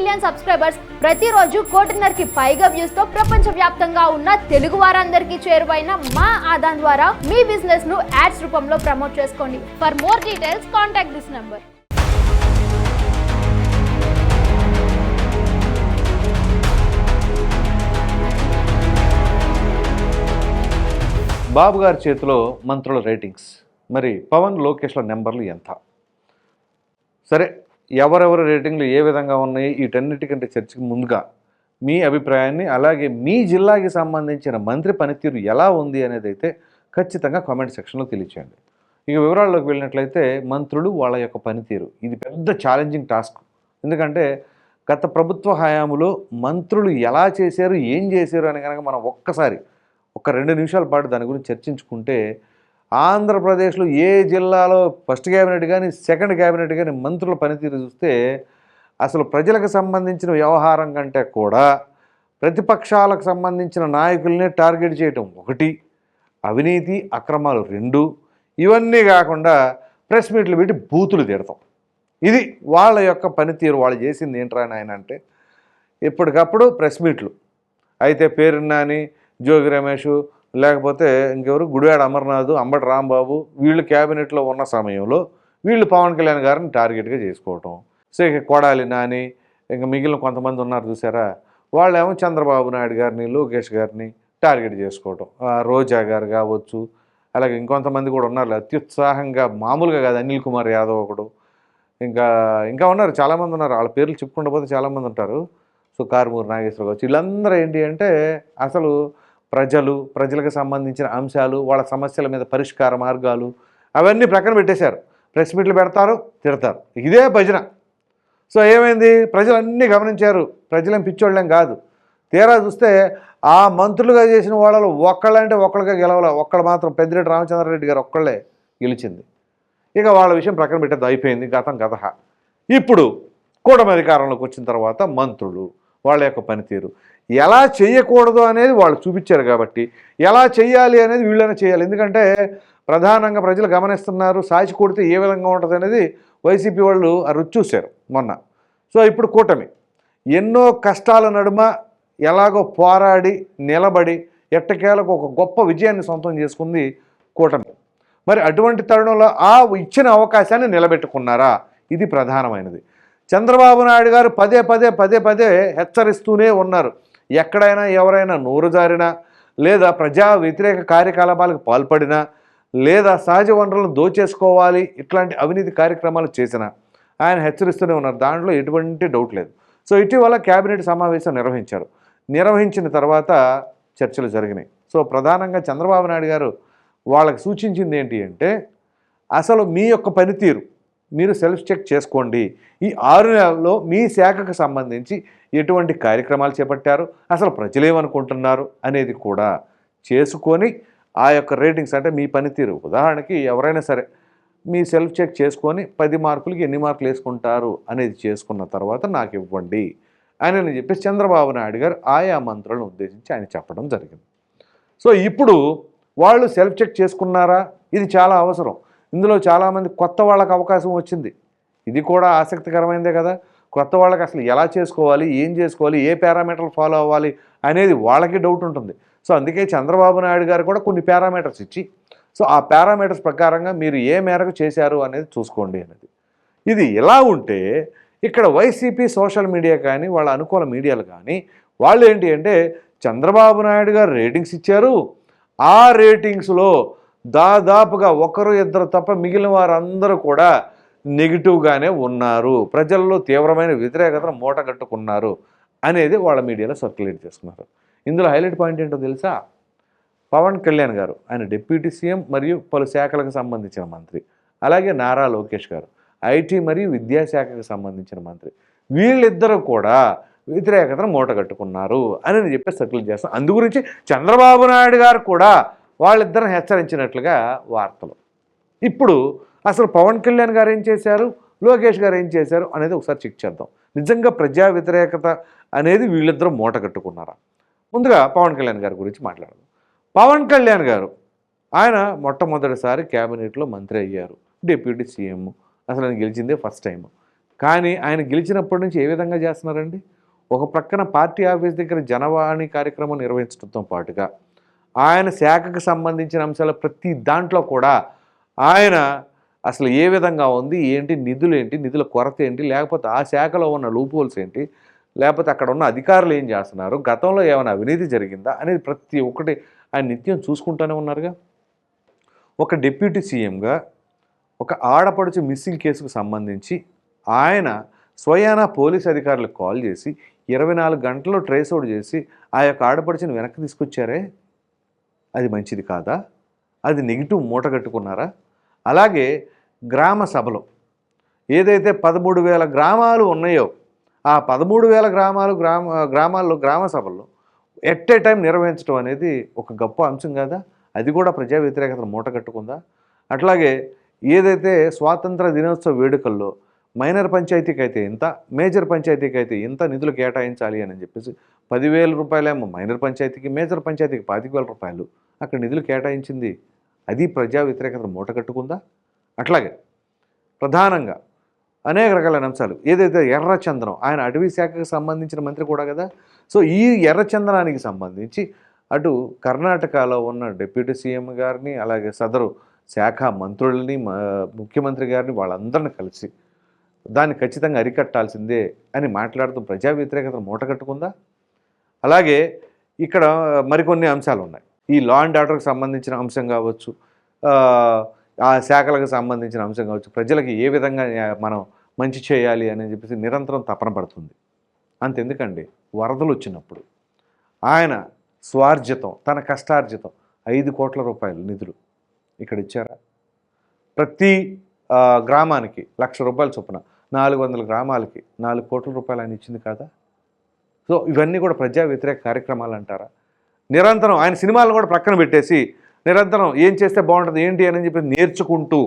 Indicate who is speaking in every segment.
Speaker 1: Million subscribers ప్రతిరోజు కోటిన్నరకి పైగా వ్యూస్తో ప్రపంచ వ్యాప్తంగా ఉన్న తెలుగు వారందరికీ చేరువైన మా ఆదాన్ ద్వారా మీ బిజినెస్ను యాడ్స్ రూపంలో ప్రమోట్ చేసుకోండి. For more details contact this number
Speaker 2: Babu గారి చేతిలో మంత్రుల రేటింగ్స్ మరి పవన్ లోకేష్ల నెంబర్లు ఎంత? సరే ఎవరెవరి రేటింగ్లు ఏ విధంగా ఉన్నాయి వీటన్నిటికంటే చర్చకు ముందుగా మీ అభిప్రాయాన్ని అలాగే మీ జిల్లాకి సంబంధించిన మంత్రి పనితీరు ఎలా ఉంది అనేది అయితే ఖచ్చితంగా కామెంట్ సెక్షన్లో తెలియచేయండి. ఇక వివరాల్లోకి వెళ్ళినట్లయితే మంత్రులు వాళ్ళ యొక్క పనితీరు. ఇది పెద్ద ఛాలెంజింగ్ టాస్క్ ఎందుకంటే గత ప్రభుత్వ హయాములో మంత్రులు ఎలా చేశారు ఏం చేశారు అని కనుక మనం ఒక్కసారి ఒక రెండు నిమిషాల పాటు దాని గురించి చర్చించుకుంటే ఆంధ్రప్రదేశ్లో ఏ జిల్లాలో ఫస్ట్ క్యాబినెట్ కానీ సెకండ్ క్యాబినెట్ కానీ మంత్రుల పనితీరు చూస్తే అసలు ప్రజలకు సంబంధించిన వ్యవహారం కంటే కూడా ప్రతిపక్షాలకు సంబంధించిన నాయకుల్ని టార్గెట్ చేయటం ఒకటి అవినీతి అక్రమాలు రెండు. ఇవన్నీ కాకుండా ప్రెస్ మీట్లు పెట్టి బూతులు తిడతాం. ఇది వాళ్ళ యొక్క పనితీరు. వాళ్ళు చేసింది ఏంట్రా ఆయన అంటే ఎప్పటికప్పుడు ప్రెస్ మీట్లు. అయితే పేరున్నాని జోగి రమేష్ లేకపోతే ఇంకెవరు? గుడివాడ అమర్నాథ్ అంబటి రాంబాబు వీళ్ళు క్యాబినెట్లో ఉన్న సమయంలో వీళ్ళు పవన్ కళ్యాణ్ గారిని టార్గెట్గా చేసుకోవటం. సో ఇక కొడాలి నాని ఇంకా మిగిలిన కొంతమంది ఉన్నారు చూసారా? వాళ్ళేమో చంద్రబాబు నాయుడు గారిని లోకేష్ గారిని టార్గెట్ చేసుకోవటం. రోజా గారు కావచ్చు అలాగే ఇంకొంతమంది కూడా ఉన్నారు. అత్యుత్సాహంగా మామూలుగా కాదు అనిల్ కుమార్ యాదవ్ ఒకడు. ఇంకా ఇంకా ఉన్నారు చాలామంది ఉన్నారు. వాళ్ళ పేర్లు చెప్పుకుంటూ పోతే చాలామంది ఉంటారు. సో కారుమూరు నాగేశ్వర కావచ్చు వీళ్ళందరూ ఏంటి అంటే అసలు ప్రజలు ప్రజలకు సంబంధించిన అంశాలు వాళ్ళ సమస్యల మీద పరిష్కార మార్గాలు అవన్నీ ప్రక్కన పెట్టేశారు. ప్రెస్ మీట్లు పెడతారు తిడతారు. ఇదే భజన. సో ఏమైంది? ప్రజలు అన్నీ గమనించారు. ప్రజలేం పిచ్చోళ్ళం కాదు. తీరా చూస్తే ఆ మంత్రులుగా చేసిన వాళ్ళు ఒక్కళ్ళంటే ఒక్కళ్ళగా గెలవల. ఒక్కళ్ళు మాత్రం పెద్దిరెడ్డి రామచంద్రారెడ్డి గారు ఒక్కళ్ళే గెలిచింది. ఇక వాళ్ళ విషయం ప్రక్కన పెట్టేది అయిపోయింది గతం గత ఇప్పుడు కూటమి అధికారంలోకి వచ్చిన తర్వాత మంత్రులు వాళ్ళ యొక్క పనితీరు. ఎలా చేయకూడదు అనేది వాళ్ళు చూపించారు కాబట్టి ఎలా చేయాలి అనేది వీళ్ళనే చేయాలి. ఎందుకంటే ప్రధానంగా ప్రజలు గమనిస్తున్నారు సాచి కొడితే ఏ విధంగా ఉంటుంది అనేది వైసీపీ వాళ్ళు ఆ రుచి చూశారు మొన్న. సో ఇప్పుడు కూటమి. ఎన్నో కష్టాల నడుమ ఎలాగో పోరాడి నిలబడి ఎట్టకేలకు ఒక గొప్ప విజయాన్ని సొంతం చేసుకుంది కూటమి. మరి అటువంటి తరుణంలో ఆ ఇచ్చిన అవకాశాన్ని నిలబెట్టుకున్నారా? ఇది ప్రధానమైనది. చంద్రబాబు నాయుడు గారు పదే పదే పదే పదే హెచ్చరిస్తూనే ఉన్నారు. ఎక్కడైనా ఎవరైనా నోరు జారినా లేదా ప్రజా వ్యతిరేక కార్యకలాపాలకు పాల్పడినా లేదా సహజ వనరులను దోచేసుకోవాలి ఇట్లాంటి అవినీతి కార్యక్రమాలు చేసిన ఆయన హెచ్చరిస్తూనే ఉన్నారు. దాంట్లో ఎటువంటి డౌట్ లేదు. సో ఇటీవల కేబినెట్ సమావేశం నిర్వహించారు. నిర్వహించిన తర్వాత చర్చలు జరిగినాయి. సో ప్రధానంగా చంద్రబాబు నాయుడు గారు వాళ్ళకి సూచించింది ఏంటి అంటే అసలు మీ యొక్క పనితీరు మీరు సెల్ఫ్ చెక్ చేసుకోండి. ఈ ఆరు నెలల్లో మీ శాఖకు సంబంధించి ఎటువంటి కార్యక్రమాలు చేపట్టారు? అసలు ప్రజలేమనుకుంటున్నారు అనేది కూడా చేసుకొని ఆ యొక్క రేటింగ్స్ అంటే మీ పనితీరు. ఉదాహరణకి ఎవరైనా సరే మీ సెల్ఫ్ చెక్ చేసుకొని పది మార్కులకి ఎన్ని మార్కులు వేసుకుంటారు అనేది చేసుకున్న తర్వాత నాకు ఇవ్వండి అని నేను చెప్పేసి చంద్రబాబు నాయుడు గారు ఆయా మంత్రులను ఉద్దేశించి ఆయన చెప్పడం జరిగింది. సో ఇప్పుడు వాళ్ళు సెల్ఫ్ చెక్ చేసుకున్నారా? ఇది చాలా అవసరం. ఇందులో చాలామంది కొత్త వాళ్ళకి అవకాశం వచ్చింది. ఇది కూడా ఆసక్తికరమైనదే కదా. కొత్త వాళ్ళకి అసలు ఎలా చేసుకోవాలి ఏం చేసుకోవాలి ఏ పారామీటర్లు ఫాలో అవ్వాలి అనేది వాళ్ళకి డౌట్ ఉంటుంది. సో అందుకే చంద్రబాబు నాయుడు గారు కూడా కొన్ని పారామీటర్స్ ఇచ్చి సో ఆ పారామీటర్స్ ప్రకారంగా మీరు ఏ మేరకు చేశారు అనేది చూసుకోండి అనేది. ఇది ఎలా ఉంటే ఇక్కడ వైసీపీ సోషల్ మీడియా కానీ వాళ్ళ అనుకూల మీడియాలు కానీ వాళ్ళు ఏంటి అంటే చంద్రబాబు నాయుడు గారు రేటింగ్స్ ఇచ్చారు. ఆ రేటింగ్స్లో దాదాపుగా ఒకరు ఇద్దరు తప్ప మిగిలిన వారందరూ కూడా నెగిటివ్గానే ఉన్నారు. ప్రజల్లో తీవ్రమైన వ్యతిరేకతను మూటగట్టుకున్నారు అనేది వాళ్ళ మీడియాలో సర్క్యులేట్ చేస్తున్నారు. ఇందులో హైలైట్ పాయింట్ ఏంటో తెలుసా? పవన్ కళ్యాణ్ గారు ఆయన డిప్యూటీ సీఎం మరియు పలు శాఖలకు సంబంధించిన మంత్రి. అలాగే నారా లోకేష్ గారు ఐటీ మరియు విద్యాశాఖకు సంబంధించిన మంత్రి. వీళ్ళిద్దరూ కూడా వ్యతిరేకతను మూటగట్టుకున్నారు అని నేను చెప్పి సర్క్యులేట్ చేస్తాను అందు గురించి చంద్రబాబు నాయుడు గారు కూడా వాళ్ళిద్దరిని హెచ్చరించినట్లుగా వార్తలు. ఇప్పుడు అసలు పవన్ కళ్యాణ్ గారు ఏం చేశారు? లోకేష్ గారు ఏం చేశారు? అనేది ఒకసారి చెక్ చేద్దాం. నిజంగా ప్రజా వ్యతిరేకత అనేది వీళ్ళిద్దరూ మూట కట్టుకున్నారా? ముందుగా పవన్ కళ్యాణ్ గారి గురించి మాట్లాడదాం. పవన్ కళ్యాణ్ గారు ఆయన మొట్టమొదటిసారి క్యాబినెట్లో మంత్రి అయ్యారు. Deputy CM. అసలు ఆయన గెలిచిందే ఫస్ట్ టైం కానీ ఆయన గెలిచినప్పటి నుంచి ఏ విధంగా చేస్తున్నారండి? ఒక ప్రక్కన పార్టీ ఆఫీస్ దగ్గర జనవాణి కార్యక్రమం నిర్వహించడంతో పాటుగా ఆయన శాఖకు సంబంధించిన అంశాలు ప్రతి దాంట్లో కూడా ఆయన అసలు ఏ విధంగా ఉంది ఏంటి నిధులు ఏంటి నిధుల కొరత ఏంటి లేకపోతే ఆ శాఖలో ఉన్న లూపోల్స్ ఏంటి లేకపోతే అక్కడ ఉన్న అధికారులు ఏం చేస్తున్నారు గతంలో ఏమైనా అవినీతి జరిగిందా అనేది ప్రతి ఒక్కటి ఆయన నిత్యం చూసుకుంటూనే ఉన్నారుగా. ఒక డిప్యూటీ సీఎంగా ఒక ఆడపడుచు మిస్సింగ్ కేసుకు సంబంధించి ఆయన స్వయానా పోలీస్ అధికారులకు కాల్ చేసి ఇరవై నాలుగు గంటల్లో ట్రేస్ అవుట్ చేసి ఆ యొక్క ఆడపడుచుని వెనక్కి తీసుకొచ్చారే? అది మంచిది కాదా? అది నెగిటివ్ మూట కట్టుకున్నారా? అలాగే గ్రామ సభలో. ఏదైతే పదమూడు వేల గ్రామాలు ఉన్నాయో ఆ పదమూడు వేల గ్రామాలు గ్రామ గ్రామాల్లో గ్రామ సభల్లో ఎట్ ఏ టైం నిర్వహించడం అనేది ఒక గొప్ప అంశం కదా? అది కూడా ప్రజా వ్యతిరేకతను మూట కట్టుకుందా? అట్లాగే ఏదైతే స్వాతంత్ర దినోత్సవ వేడుకల్లో మైనర్ పంచాయతీకి అయితే ఇంత మేజర్ పంచాయతీకి అయితే ఇంత నిధులు కేటాయించాలి అని చెప్పేసి పదివేల రూపాయలేమో మైనర్ పంచాయతీకి మేజర్ పంచాయతీకి పాతిక వేల రూపాయలు అక్కడ నిధులు కేటాయించింది. అది ప్రజా వ్యతిరేకత మూట కట్టుకుందా అట్లాగే ప్రధానంగా అనేక రకాలైన అంశాలు. ఏదైతే ఎర్రచందనం ఆయన అటవీ శాఖకు సంబంధించిన మంత్రి కూడా కదా? సో ఈ ఎర్రచందనానికి సంబంధించి అటు కర్ణాటకలో ఉన్న డిప్యూటీ సీఎం గారిని అలాగే సదరు శాఖ మంత్రుల్ని ముఖ్యమంత్రి గారిని వాళ్ళందరిని కలిసి దాన్ని ఖచ్చితంగా అరికట్టాల్సిందే అని మాట్లాడుతూ ప్రజా వ్యతిరేకత మూట కట్టుకుందా అలాగే ఇక్కడ మరికొన్ని అంశాలు ఉన్నాయి ఈ లా అండ్ ఆర్డర్కి సంబంధించిన అంశం కావచ్చు ఆ, శాఖలకు సంబంధించిన అంశం కావచ్చు ప్రజలకి ఏ విధంగా మనం మంచి చేయాలి అని చెప్పేసి నిరంతరం తపన పడుతుంది. అంతెందుకండి? వరదలు వచ్చినప్పుడు ఆయన స్వార్జితం తన కష్టార్జితం ఐదు కోట్ల రూపాయలు నిధులు ఇక్కడ ఇచ్చారా? ప్రతి గ్రామానికి లక్ష రూపాయల చొప్పున నాలుగు వందల గ్రామాలకి నాలుగు కోట్ల రూపాయలు ఆయన ఇచ్చింది కదా? సో ఇవన్నీ కూడా ప్రజా వ్యతిరేక కార్యక్రమాలు అంటారా? నిరంతరం ఆయన సినిమాలను కూడా ప్రక్కన పెట్టేసి నిరంతరం ఏం చేస్తే బాగుంటుంది ఏంటి అని చెప్పి నేర్చుకుంటూ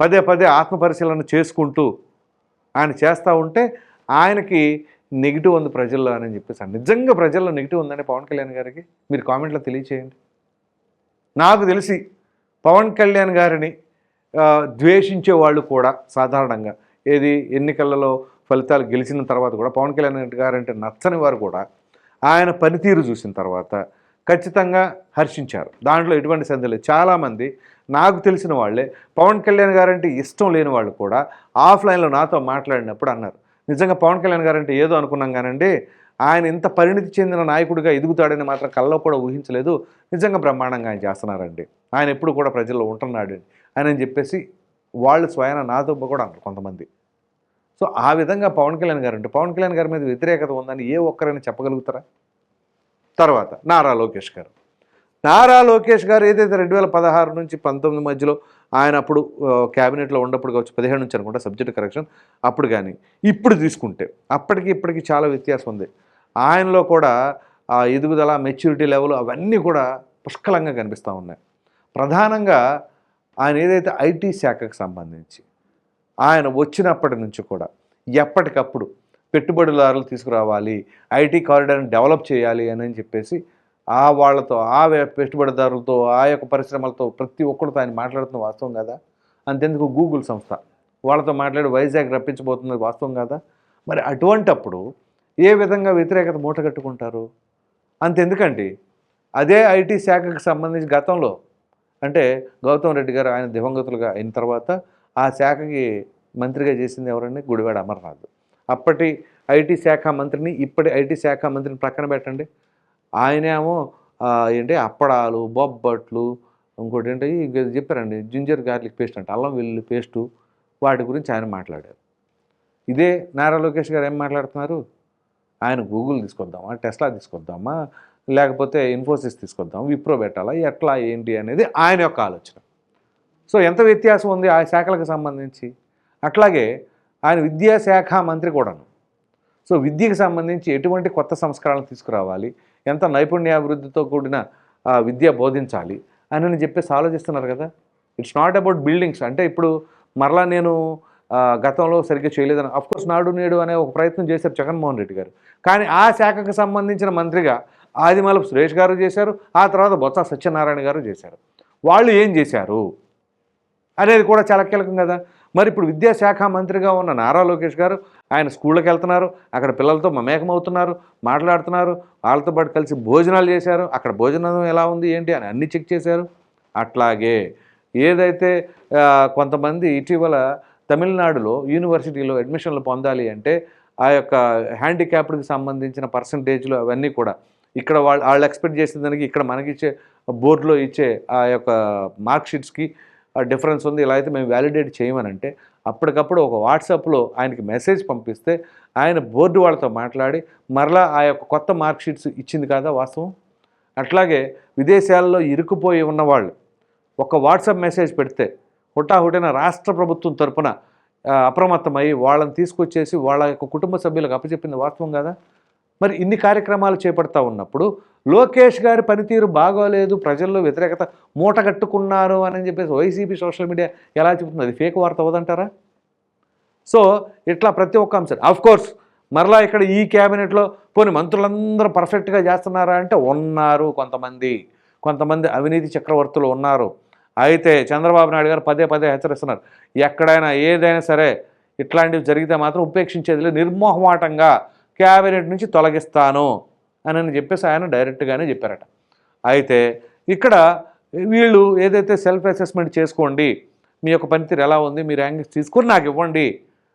Speaker 2: పదే పదే ఆత్మపరిశీలన చేసుకుంటూ ఆయన చేస్తూ ఉంటే ఆయనకి నెగిటివ్ ఉంది ప్రజల్లో అని చెప్పేసి నిజంగా ప్రజల్లో నెగిటివ్ ఉందని పవన్ కళ్యాణ్ గారికి? మీరు కామెంట్లో తెలియచేయండి. నాకు తెలిసి పవన్ కళ్యాణ్ గారిని ద్వేషించే వాళ్ళు కూడా సాధారణంగా ఏది ఎన్నికలలో ఫలితాలు గెలిచిన తర్వాత కూడా పవన్ కళ్యాణ్ గారంటే నచ్చని వారు కూడా ఆయన పనితీరు చూసిన తర్వాత ఖచ్చితంగా హర్షించారు. దాంట్లో ఎటువంటి సందేహం లేదు. చాలామంది నాకు తెలిసిన వాళ్ళే పవన్ కళ్యాణ్ గారంటే ఇష్టం లేని వాళ్ళు కూడా ఆఫ్లైన్లో నాతో మాట్లాడినప్పుడు అన్నారు. నిజంగా పవన్ కళ్యాణ్ గారంటే ఏదో అనుకున్నాం కానండి ఆయన ఇంత పరిణితి చెందిన నాయకుడిగా ఎదుగుతాడని మాత్రం కల్లో కూడా ఊహించలేదు. నిజంగా బ్రహ్మాండంగా ఆయన చేస్తున్నారండి. ఆయన ఎప్పుడు కూడా ప్రజల్లో ఉంటున్నాడు అని అని చెప్పేసి వాళ్ళు స్వయాన నాతో కూడా అన్నారు కొంతమంది. సో ఆ విధంగా పవన్ కళ్యాణ్ గారు అంటే పవన్ కళ్యాణ్ గారి మీద వ్యతిరేకత ఉందని ఏ ఒక్కరైనా చెప్పగలుగుతారా? తర్వాత నారా లోకేష్ గారు. నారా లోకేష్ గారు ఏదైతే రెండు వేల పదహారు నుంచి పంతొమ్మిది మధ్యలో ఆయన అప్పుడు క్యాబినెట్లో ఉన్నప్పుడు కావచ్చు పదిహేడు నుంచి అనుకుంటా సబ్జెక్ట్ కరెక్షన్ అప్పుడు కానీ ఇప్పుడు తీసుకుంటే అప్పటికి ఇప్పటికి చాలా వ్యత్యాసం ఉంది. ఆయనలో కూడా ఆ ఎదుగుదల మెచ్యూరిటీ లెవెల్ అవన్నీ కూడా పుష్కలంగా కనిపిస్తూ ఉన్నాయి. ప్రధానంగా ఆయన ఏదైతే ఐటీ శాఖకు సంబంధించి ఆయన వచ్చినప్పటి నుంచి కూడా ఎప్పటికప్పుడు పెట్టుబడిదారులు తీసుకురావాలి ఐటీ కారిడార్ని డెవలప్ చేయాలి అని చెప్పేసి ఆ వాళ్ళతో ఆ పెట్టుబడిదారులతో ఆ యొక్క పరిశ్రమలతో ప్రతి ఒక్కరితో ఆయన మాట్లాడుతున్న వాస్తవం కదా? అంతెందుకు గూగుల్ సంస్థ. వాళ్ళతో మాట్లాడి వైజాగ్ రప్పించబోతున్నది వాస్తవం కదా? మరి అటువంటప్పుడు ఏ విధంగా వ్యతిరేకత మూట కట్టుకుంటారు? అంతెందుకండి. అదే ఐటీ శాఖకు సంబంధించి గతంలో అంటే గౌతమ్ రెడ్డి గారు ఆయన దివంగతులుగా అయిన తర్వాత ఆ శాఖకి మంత్రిగా చేసింది ఎవరండి? గుడివాడ అమర్నాథ్. అప్పటి ఐటీ శాఖ మంత్రిని ఇప్పటి ఐటీ శాఖ మంత్రిని ప్రక్కన పెట్టండి. ఆయనేమో ఏంటి అప్పడాలు బొబ్బట్లు ఇంకోటి ఏంటి చెప్పారండి జింజర్ గార్లిక్ పేస్ట్ అంటే అల్లం వెల్లుల్లి పేస్టు వాటి గురించి ఆయన మాట్లాడారు. ఇదే నారా లోకేష్ గారు ఏం మాట్లాడుతున్నారు? ఆయన గూగుల్ తీసుకొద్దామా టెస్లా తీసుకొద్దామా లేకపోతే ఇన్ఫోసిస్ తీసుకొద్దాం విప్రో పెట్టాలా ఎట్లా ఏంటి అనేది ఆయన యొక్క ఆలోచన. సో ఎంత వ్యత్యాసం ఉంది ఆ శాఖలకు సంబంధించి? అట్లాగే ఆయన విద్యాశాఖ మంత్రి కూడాను. సో విద్యకు సంబంధించి ఎటువంటి కొత్త సంస్కరణలు తీసుకురావాలి ఎంత నైపుణ్యాభివృద్ధితో కూడిన విద్య బోధించాలి అని చెప్పేసి ఆలోచిస్తున్నారు కదా. ఇట్స్ నాట్ అబౌట్ బిల్డింగ్స్ అంటే ఇప్పుడు మరలా నేను గతంలో సరిగ్గా చేయలేదని. అఫ్కోర్స్ నాడు నేడు అనే ఒక ప్రయత్నం చేశారు జగన్మోహన్ రెడ్డి గారు. కానీ ఆ శాఖకు సంబంధించిన మంత్రిగా ఆదిమలపు సురేష్ గారు చేశారు ఆ తర్వాత బొత్స సత్యనారాయణ గారు చేశారు. వాళ్ళు ఏం చేశారు? అనేది కూడా చాలా కీలకం కదా. మరి ఇప్పుడు విద్యాశాఖ మంత్రిగా ఉన్న నారా లోకేష్ గారు ఆయన స్కూళ్ళకి వెళ్తున్నారు అక్కడ పిల్లలతో మమేకమవుతున్నారు మాట్లాడుతున్నారు వాళ్ళతో పాటు కలిసి భోజనాలు చేశారు. అక్కడ భోజనం ఎలా ఉంది ఏంటి అని అన్ని చెక్ చేశారు. అట్లాగే ఏదైతే కొంతమంది ఇటీవల తమిళనాడులో యూనివర్సిటీలో అడ్మిషన్లు పొందాలి అంటే ఆ యొక్క హ్యాండిక్యాప్డ్కి సంబంధించిన పర్సంటేజ్లు అవన్నీ కూడా ఇక్కడ వాళ్ళు వాళ్ళు ఎక్స్పెక్ట్ చేసిన దానికి ఇక్కడ మనకిచ్చే బోర్డులో ఇచ్చే ఆ యొక్క మార్క్షీట్స్కి డిఫరెన్స్ ఉంది. ఇలా అయితే మేము వ్యాలిడేట్ చేయమనంటే అప్పటికప్పుడు ఒక వాట్సాప్లో ఆయనకి మెసేజ్ పంపిస్తే ఆయన బోర్డు వాళ్ళతో మాట్లాడి మరలా ఆ యొక్క కొత్త మార్క్షీట్స్ ఇచ్చింది కాదా వాస్తవం? అట్లాగే విదేశాల్లో ఇరుక్కుపోయి ఉన్నవాళ్ళు ఒక వాట్సాప్ మెసేజ్ పెడితే హుటాహుటిన రాష్ట్ర ప్రభుత్వం తరపున అప్రమత్తమై వాళ్ళని తీసుకొచ్చేసి వాళ్ళ యొక్క కుటుంబ సభ్యులకు అప్పచెప్పింది వాస్తవం కదా? మరి ఇన్ని కార్యక్రమాలు చేపడతా ఉన్నప్పుడు లోకేష్ గారి పనితీరు బాగోలేదు ప్రజల్లో వ్యతిరేకత మూట కట్టుకున్నారు అని చెప్పేసి వైసీపీ సోషల్ మీడియా ఎలా చెబుతుంది? అది ఫేక్ వార్త అవదంటారా సో ఇట్లా ప్రతి ఒక్క అంశం. ఆఫ్ కోర్స్ మరలా ఇక్కడ ఈ క్యాబినెట్లో కొన్ని మంత్రులందరూ పర్ఫెక్ట్గా చేస్తున్నారా అంటే ఉన్నారు కొంతమంది. కొంతమంది అవినీతి చక్రవర్తులు ఉన్నారు. అయితే చంద్రబాబు నాయుడు గారు పదే పదే హెచ్చరిస్తున్నారు. ఎక్కడైనా ఏదైనా సరే ఇట్లాంటివి జరిగితే మాత్రం ఉపేక్షించేది లేదు. నిర్మోహమాటంగా క్యాబినెట్ నుంచి తొలగిస్తాను అని అని చెప్పేసి ఆయన డైరెక్ట్గానే చెప్పారట. అయితే ఇక్కడ వీళ్ళు ఏదైతే సెల్ఫ్ అసెస్మెంట్ చేసుకోండి మీ యొక్క పనితీరు ఎలా ఉంది మీ ర్యాంకింగ్స్ తీసుకొని నాకు ఇవ్వండి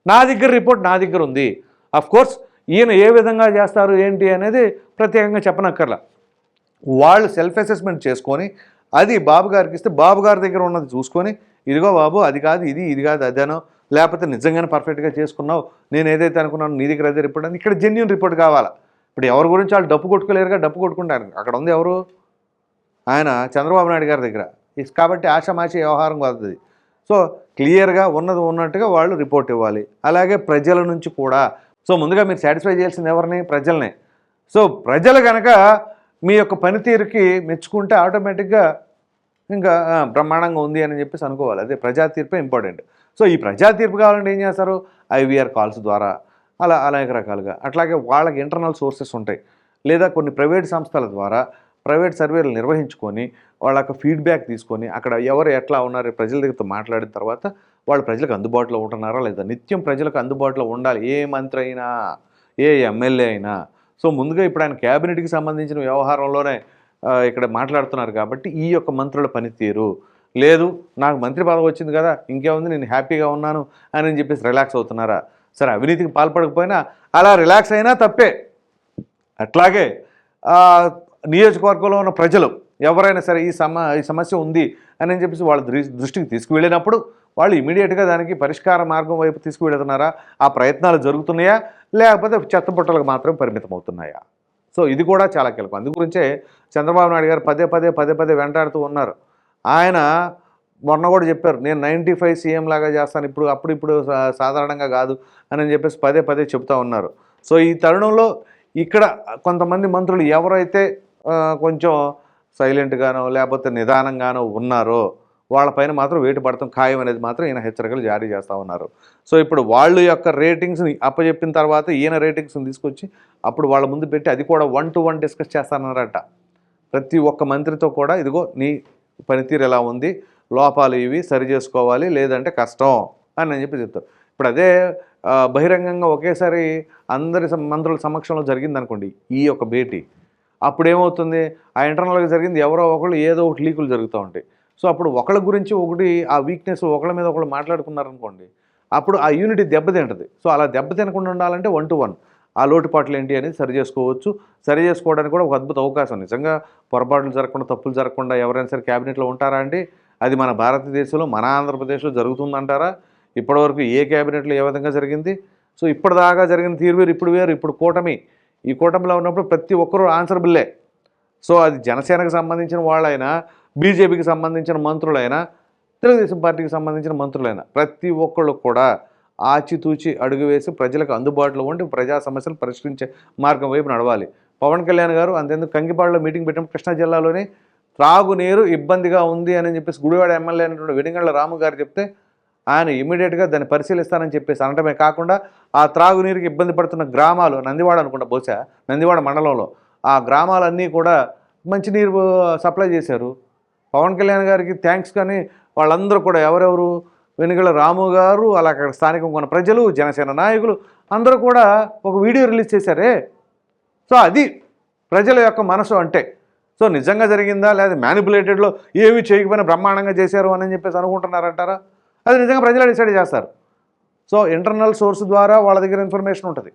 Speaker 2: నా దగ్గర రిపోర్ట్ నా దగ్గర ఉంది. అఫ్ కోర్స్ ఈయన ఏ విధంగా చేస్తారు ఏంటి అనేది ప్రత్యేకంగా చెప్పనక్కర్లా. వాళ్ళు సెల్ఫ్ అసెస్మెంట్ చేసుకొని అది బాబు గారికి ఇస్తే బాబు గారి దగ్గర ఉన్నది చూసుకొని ఇదిగో బాబు అది కాదు ఇది ఇది కాదు అదేనో లేకపోతే నిజంగానే పర్ఫెక్ట్గా చేసుకున్నావు. నేను ఏదైతే అనుకున్నాను నీ దగ్గర అదే రిపోర్ట్ అని ఇక్కడ జెన్యున్ రిపోర్ట్ కావాలా? ఇప్పుడు ఎవరి గురించి వాళ్ళు డప్పు కొట్టుకోలేరుగా డప్పు కొట్టుకుంటారు. అక్కడ ఉంది ఎవరు? ఆయన చంద్రబాబు నాయుడు గారి దగ్గర. కాబట్టి ఆషామాషి వ్యవహారం కాదు సో క్లియర్గా ఉన్నది ఉన్నట్టుగా వాళ్ళు రిపోర్ట్ ఇవ్వాలి. అలాగే ప్రజల నుంచి కూడా. సో ముందుగా మీరు సాటిస్ఫై చేయాల్సింది ఎవరిని? ప్రజలనే. సో ప్రజలు కనుక మీ యొక్క పనితీరుకి మెచ్చుకుంటే ఆటోమేటిక్గా ఇంకా బ్రహ్మాండంగా ఉంది అని చెప్పేసి అనుకోవాలి. అదే ప్రజా తీర్పే ఇంపార్టెంట్ సో ఈ ప్రజా తీర్పు కావాలంటే ఏం చేస్తారు? ఐవీఆర్ కాల్స్ ద్వారా అలా అనేక రకాలుగా. అట్లాగే వాళ్ళకి ఇంటర్నల్ సోర్సెస్ ఉంటాయి. లేదా కొన్ని ప్రైవేట్ సంస్థల ద్వారా ప్రైవేట్ సర్వేలు నిర్వహించుకొని వాళ్ళ యొక్క ఫీడ్బ్యాక్ తీసుకొని అక్కడ ఎవరు ఎట్లా ఉన్నారు ప్రజల దగ్గరతో మాట్లాడిన తర్వాత వాళ్ళు ప్రజలకు అందుబాటులో ఉంటున్నారా? లేదా నిత్యం ప్రజలకు అందుబాటులో ఉండాలి. ఏ మంత్రి అయినా ఏ ఎమ్మెల్యే అయినా. సో ముందుగా ఇప్పుడు ఆయన క్యాబినెట్కి సంబంధించిన వ్యవహారంలోనే ఇక్కడ మాట్లాడుతున్నారు కాబట్టి ఈ యొక్క మంత్రుల పనితీరు లేదు నాకు మంత్రి పదవి వచ్చింది కదా ఇంకేముంది నేను హ్యాపీగా ఉన్నాను అని చెప్పేసి రిలాక్స్ అవుతున్నారా? సరే అవినీతికి పాల్పడకపోయినా అలా రిలాక్స్ అయినా తప్పే. అట్లాగే నియోజకవర్గంలో ఉన్న ప్రజలు ఎవరైనా సరే ఈ సమ ఈ సమస్య ఉంది అని చెప్పేసి వాళ్ళ దృష్టికి తీసుకువెళ్ళినప్పుడు వాళ్ళు ఇమీడియట్గా దానికి పరిష్కార మార్గం వైపు తీసుకువెళ్తున్నారా? ఆ ప్రయత్నాలు జరుగుతున్నాయా? లేకపోతే చెత్తపుట్టలకు మాత్రం పరిమితం అవుతున్నాయా సో ఇది కూడా చాలా కీలకం. అందు గురించే చంద్రబాబు నాయుడు గారు పదే పదే పదే పదే వెంటాడుతూ ఉన్నారు. ఆయన మొన్న కూడా చెప్పారు నేను నైంటీ ఫైవ్ సీఎం లాగా చేస్తాను ఇప్పుడు అప్పుడు ఇప్పుడు సాధారణంగా కాదు అని చెప్పేసి పదే పదే చెప్తా ఉన్నారు. సో ఈ తరుణంలో ఇక్కడ కొంతమంది మంత్రులు ఎవరైతే కొంచెం సైలెంట్గానో లేకపోతే నిదానంగానో ఉన్నారో వాళ్ళపైన మాత్రం వేటు పడతాం. ఖాయం అనేది మాత్రం ఈయన హెచ్చరికలు జారీ చేస్తూ ఉన్నారు. సో ఇప్పుడు వాళ్ళ యొక్క రేటింగ్స్ని అప్పచెప్పిన తర్వాత ఈయన రేటింగ్స్ని తీసుకొచ్చి అప్పుడు వాళ్ళ ముందు పెట్టి అది కూడా వన్ టు వన్ డిస్కస్ చేస్తానన్నారట. ప్రతి ఒక్క మంత్రితో కూడా ఇదిగో నీ పనితీరు ఎలా ఉంది? లోపాలు ఇవి సరి చేసుకోవాలి లేదంటే కష్టం అని చెప్పి చెప్తారు ఇప్పుడు అదే బహిరంగంగా ఒకేసారి అందరి మంత్రుల సమక్షంలో జరిగింది అనుకోండి ఈ యొక్క భేటీ. అప్పుడు ఏమవుతుంది ఆ ఇంటర్నల్గా జరిగింది ఎవరో ఒకళ్ళు ఏదో ఒకటి లీకులు జరుగుతూ ఉంటాయి. సో అప్పుడు ఒకళ్ళ గురించి ఒకటి ఆ వీక్నెస్ ఒకళ్ళ మీద ఒకళ్ళు మాట్లాడుకున్నారనుకోండి అప్పుడు ఆ యూనిటీ దెబ్బతింటది. సో అలా దెబ్బతినకుండా ఉండాలంటే వన్ టు వన్ ఆ లోటుపాట్లు ఏంటి అనేది సరి చేసుకోవచ్చు. సరి చేసుకోవడానికి కూడా ఒక అద్భుత అవకాశం. నిజంగా పొరపాట్లు జరగకుండా తప్పులు జరగకుండా ఎవరైనా సరే క్యాబినెట్లో ఉంటారా అండి? అది మన భారతదేశంలో మన ఆంధ్రప్రదేశ్లో జరుగుతుందంటారా? ఇప్పటివరకు ఏ క్యాబినెట్లో ఏ విధంగా జరిగింది? సో ఇప్పటిదాకా జరిగిన తీరు వేరు ఇప్పుడు వేరు. ఇప్పుడు కూటమి. ఈ కూటమిలో ఉన్నప్పుడు ప్రతి ఒక్కరూ ఆన్సరబుల్లే. సో అది జనసేనకు సంబంధించిన వాళ్ళైనా బీజేపీకి సంబంధించిన మంత్రులైనా తెలుగుదేశం పార్టీకి సంబంధించిన మంత్రులైనా ప్రతి ఒక్కళ్ళు కూడా ఆచితూచి అడుగు వేసి ప్రజలకు అందుబాటులో ఉండి ప్రజా సమస్యలు పరిష్కరించే మార్గం వైపు నడవాలి. పవన్ కళ్యాణ్ గారు అంతేందుకు కంకిపాడులో మీటింగ్ పెట్టినప్పుడు కృష్ణా జిల్లాలోనే త్రాగునీరు ఇబ్బందిగా ఉంది అని చెప్పేసి గుడివాడ ఎమ్మెల్యే అయినటువంటి వెనుగండ్ల రాము గారు చెప్తే ఆయన ఇమీడియట్గా దాన్ని పరిశీలిస్తానని చెప్పేసి అనటమే కాకుండా ఆ త్రాగునీరుకి ఇబ్బంది పడుతున్న గ్రామాలు నందివాడ అనుకుంటా బహుశా నందివాడ మండలంలో ఆ గ్రామాలన్నీ కూడా మంచినీరు సప్లై చేశారు. పవన్ కళ్యాణ్ గారికి థ్యాంక్స్ కానీ వాళ్ళందరూ కూడా ఎవరెవరు? వెనుగల రాము గారు అలా అక్కడ స్థానికంగా ఉన్న ప్రజలు జనసేన నాయకులు అందరూ కూడా ఒక వీడియో రిలీజ్ చేశారే. సో అది ప్రజల యొక్క మనసు అంటే. సో నిజంగా జరిగిందా? లేదా మ్యానిపులేటెడ్లో ఏవి చేయకపోయినా బ్రహ్మాండంగా చేశారు అని చెప్పేసి అనుకుంటున్నారంటారా? అది నిజంగా ప్రజలు డిసైడ్ చేస్తారు. సో ఇంటర్నల్ సోర్స్ ద్వారా వాళ్ళ దగ్గర ఇన్ఫర్మేషన్ ఉంటుంది.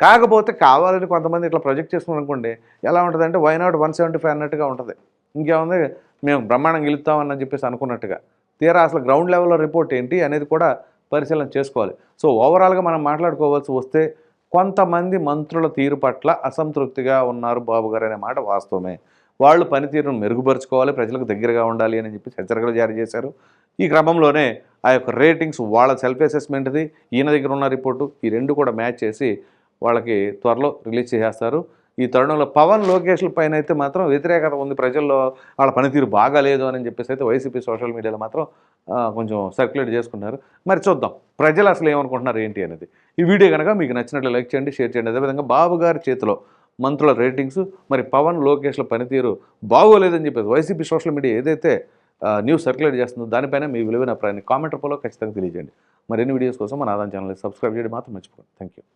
Speaker 2: కాకపోతే కావాలని కొంతమంది ఇట్లా ప్రొజెక్ట్ చేసుకుని అనుకోండి ఎలా ఉంటుంది అంటే వన్ సెవెంటీ ఫైవ్ అన్నట్టుగా ఉంటుంది. ఇంకేముంది? మేము బ్రహ్మాండం గెలుస్తామని చెప్పేసి అనుకున్నట్టుగా. తీరా అసలు గ్రౌండ్ లెవెల్లో రిపోర్ట్ ఏంటి అనేది కూడా పరిశీలన చేసుకోవాలి. సో ఓవరాల్గా మనం మాట్లాడుకోవాల్సి వస్తే కొంతమంది మంత్రుల తీరు పట్ల అసంతృప్తిగా ఉన్నారు బాబు గారు అనే మాట వాస్తవమే. వాళ్ళు పనితీరును మెరుగుపరుచుకోవాలి ప్రజలకు దగ్గరగా ఉండాలి అని చెప్పి హెచ్చరికలు జారీ చేశారు. ఈ క్రమంలోనే ఆ యొక్క రేటింగ్స్ వాళ్ళ సెల్ఫ్ అసెస్మెంట్ది ఈయన దగ్గర ఉన్న రిపోర్టు ఈ రెండు కూడా మ్యాచ్ చేసి వాళ్ళకి త్వరలో రిలీజ్ చేసేస్తారు. ఈ తరుణంలో పవన్ లోకేష్ల పైన అయితే మాత్రం వ్యతిరేకత ఉంది. ప్రజల్లో వాళ్ళ పనితీరు బాగాలేదు అని చెప్పేసి అయితే వైసీపీ సోషల్ మీడియాలో మాత్రం కొంచెం సర్క్యులేట్ చేసుకున్నారు మరి చూద్దాం. ప్రజలు అసలు ఏమనుకుంటున్నారు ఏంటి అనేది. ఈ వీడియో కనుక మీకు నచ్చినట్లు లైక్ చేయండి షేర్ చేయండి. అదేవిధంగా బాబు గారి చేతిలో మంత్రుల రేటింగ్స్ మరి పవన్ లోకేష్ల పనితీరు బాగోలేదని చెప్పేసి వైసీపీ సోషల్ మీడియా ఏదైతే న్యూస్ సర్క్యులేట్ చేస్తుందో దానిపైన మీ విలువైన అభిప్రాయాన్ని కామెంట్ రూపంలో ఖచ్చితంగా తెలియజేయండి. మరిన్ని వీడియోస్ కోసం మన ఆదాయం ఛానల్ని సబ్స్క్రైబ్ చేయడం మాత్రం మర్చిపోండి థ్యాంక్ యూ